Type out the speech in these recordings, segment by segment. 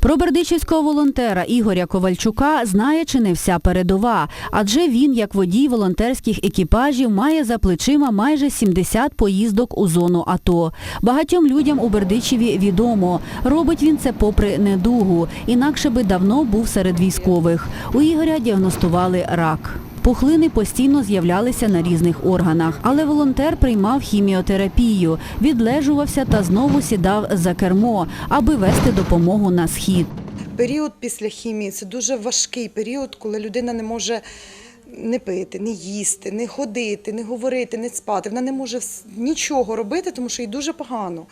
Про бердичівського волонтера Ігоря Ковальчука знає чи не вся передова, адже він, як водій волонтерських екіпажів, має за плечима майже 70 поїздок у зону АТО. Багатьом людям у Бердичеві відомо. Робить він це попри недугу, інакше би давно був серед військових. У Ігоря діагностували рак. Пухлини постійно з'являлися на різних органах, але волонтер приймав хіміотерапію, відлежувався та знову сідав за кермо, аби вести допомогу на схід. Період після хімії це дуже важкий період, коли людина не може не пити, не їсти, не ходити, не говорити, не спати. Вона не може нічого робити, тому що їй дуже погано.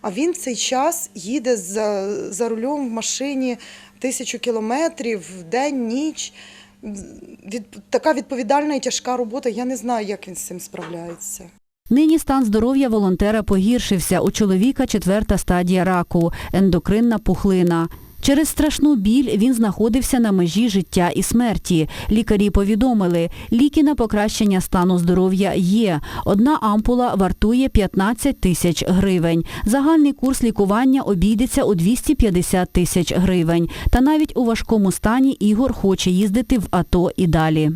А він цей час їде за, за рулем в машині тисячу кілометрів в день, ніч. Від, така відповідальна і тяжка робота. Я не знаю, як він з цим справляється. Нині стан здоров'я волонтера погіршився. У чоловіка четверта стадія раку – ендокринна пухлина. Через страшну біль він знаходився на межі життя і смерті. Лікарі повідомили, ліки на покращення стану здоров'я є. Одна ампула вартує 15 тисяч гривень. Загальний курс лікування обійдеться у 250 тисяч гривень. Та навіть у важкому стані Ігор хоче їздити в АТО і далі.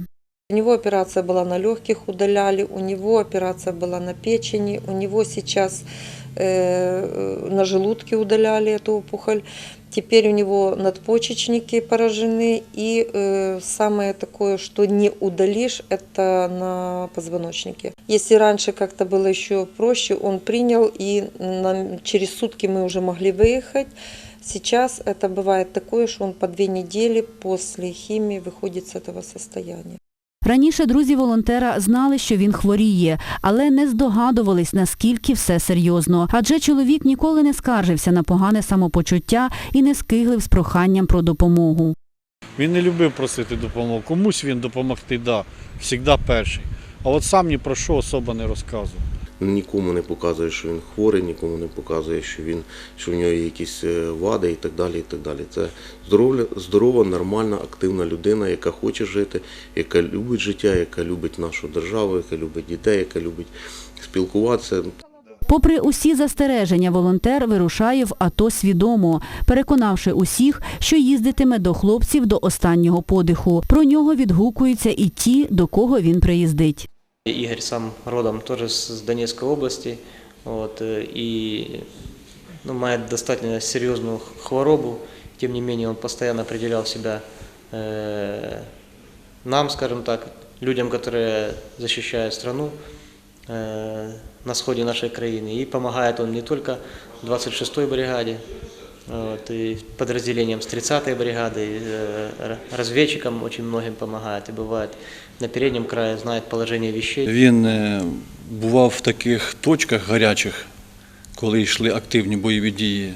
У него операция была на легких, удаляли, у него операция была на печени, у него сейчас э, на желудке удаляли эту опухоль. Теперь у него надпочечники поражены. И э, самое такое, что не удалишь, это на позвоночнике. Если раньше как-то было еще проще, он принял, и нам, через сутки мы уже могли выехать. Сейчас это бывает такое, что он по две недели после химии выходит с этого состояния. Раніше друзі волонтера знали, що він хворіє, але не здогадувались, наскільки все серйозно. Адже чоловік ніколи не скаржився на погане самопочуття і не скиглив з проханням про допомогу. Він не любив просити допомогу. Комусь він допомогти да, завжди перший. А от сам ні про що особа не розказував. Нікому не показує, що він хворий, нікому не показує, що він що в нього є якісь е, вади і так далі. І так далі. Це здорова, здорова, нормальна, активна людина, яка хоче жити, яка любить життя, яка любить нашу державу, яка любить дітей, яка любить спілкуватися. Попри усі застереження, волонтер вирушає в АТО свідомо, переконавши усіх, що їздитиме до хлопців до останнього подиху. Про нього відгукуються і ті, до кого він приїздить. Игорь сам родом тоже с Донецкой области, вот, э, и ну, мает достаточно серьезную хворобу, тем не менее он постоянно определял себя э, нам, скажем так, людям, которые защищают страну э, на сходе нашей краины. И помогает он не только 26-й бригаде, вот, и подразделениям с 30-й бригады, и, э, р- разведчикам очень многим помогает. И бывает на переднем крае знает положение вещей. Він е, бував в таких точках гарячих, коли йшли активні бойові дії,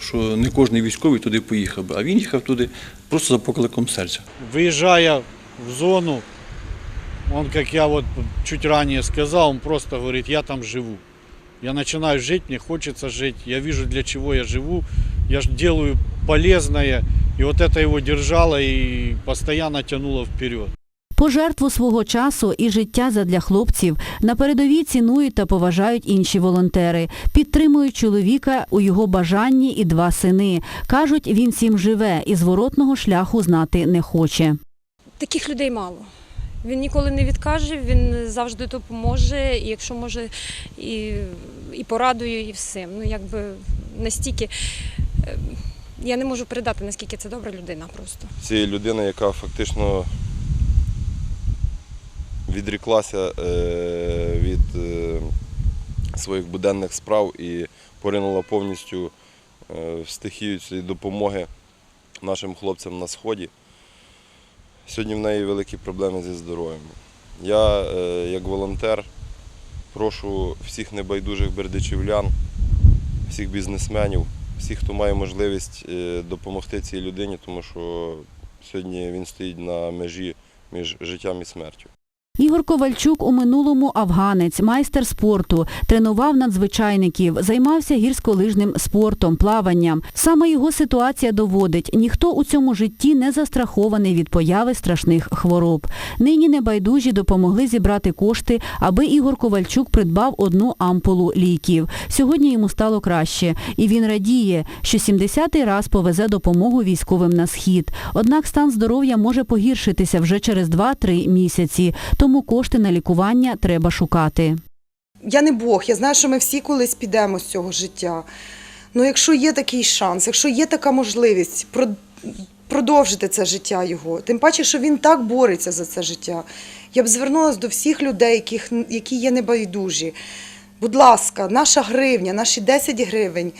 що не кожен військовий туди поїхав би, а він їхав туди просто за покликом серця. Виїжджая в зону, он, как я вот чуть ранее сказал, он просто говорит, я там живу. Я начинаю жить, мне хочется жить, я вижу, для чего я живу, я ж делаю полезное. И вот это его держало и постоянно тянуло вперед. Пожертву свого часу і життя задля хлопців на передовій цінують та поважають інші волонтери, підтримують чоловіка у його бажанні і два сини. Кажуть, він всім живе і зворотного шляху знати не хоче. Таких людей мало. Він ніколи не відкаже, він завжди допоможе, і якщо може, і, і порадує, і всім. Ну, якби настільки. Е, Я не можу передати, наскільки це добра людина просто. цієї людини, яка фактично відріклася е, від е, своїх буденних справ і поринула повністю в стихію цієї допомоги нашим хлопцям на сході. Сьогодні в неї великі проблеми зі здоров'ям. Я, як волонтер, прошу всіх небайдужих бердичівлян, всіх бізнесменів, всіх, хто має можливість е, допомогти цій людині, тому що сьогодні він стоїть на межі між життям і смертю. Ігор Ковальчук у минулому афганець, майстер спорту, тренував надзвичайників, займався гірськолижним спортом, плаванням. Саме його ситуація доводить, ніхто у цьому житті не застрахований від появи страшних хвороб. Нині небайдужі допомогли зібрати кошти, аби Ігор Ковальчук придбав одну ампулу ліків. Сьогодні йому стало краще, і він радіє, що 70-й раз повезе допомогу військовим на схід. Однак стан здоров'я може погіршитися вже через 2-3 місяці, тому кошти на лікування треба шукати. Я не Бог, я знаю, що ми всі колись підемо з цього життя. Ну, якщо є такий шанс, якщо є така можливість продовжити це життя його, тим паче, що він так бореться за це життя. Я б звернулася до всіх людей, яких, які є небайдужі. Будь ласка, наша гривня, наші 10 гривень.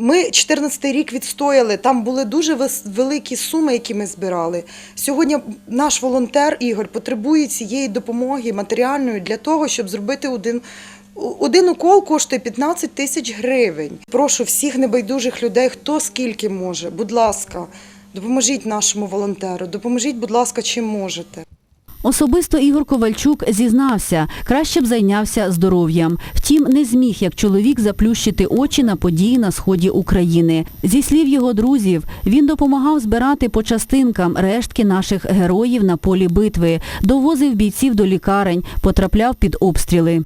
Ми 14-й рік відстояли, там були дуже великі суми, які ми збирали. Сьогодні наш волонтер Ігор потребує цієї допомоги матеріальної для того, щоб зробити один. Один укол коштує 15 тисяч гривень. Прошу всіх небайдужих людей, хто скільки може, будь ласка, допоможіть нашому волонтеру, допоможіть, будь ласка, чим можете. Особисто Ігор Ковальчук зізнався, краще б зайнявся здоров'ям. Втім, не зміг як чоловік заплющити очі на події на сході України. Зі слів його друзів, він допомагав збирати по частинкам рештки наших героїв на полі битви, довозив бійців до лікарень, потрапляв під обстріли.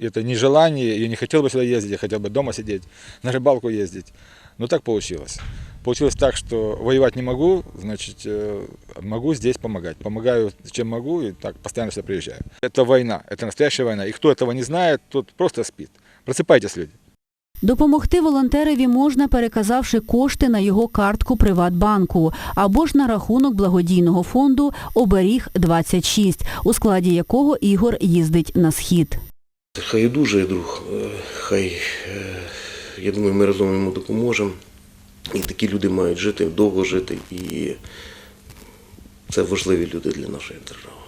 Это не желание, я не хотел бы сюда ездить, я хотел бы дома сидеть, на рыбалку ездить. Но так получилось. Получилось так, что воевать не могу, значит, э, могу здесь помогать. Помогаю, чем могу, и так постоянно сюда приезжаю. Это война, это настоящая война. И кто этого не знает, тот просто спит. Просыпайтесь, люди. Допомогти волонтереві можна, переказавши кошти на його картку Приватбанку або ж на рахунок благодійного фонду Оберіг 26 у складі якого Ігор їздить на схід. Хай одужає друг, е, хай, е, я думаю, ми разом йому допоможемо. І такі люди мають жити, довго жити, і це важливі люди для нашої держави.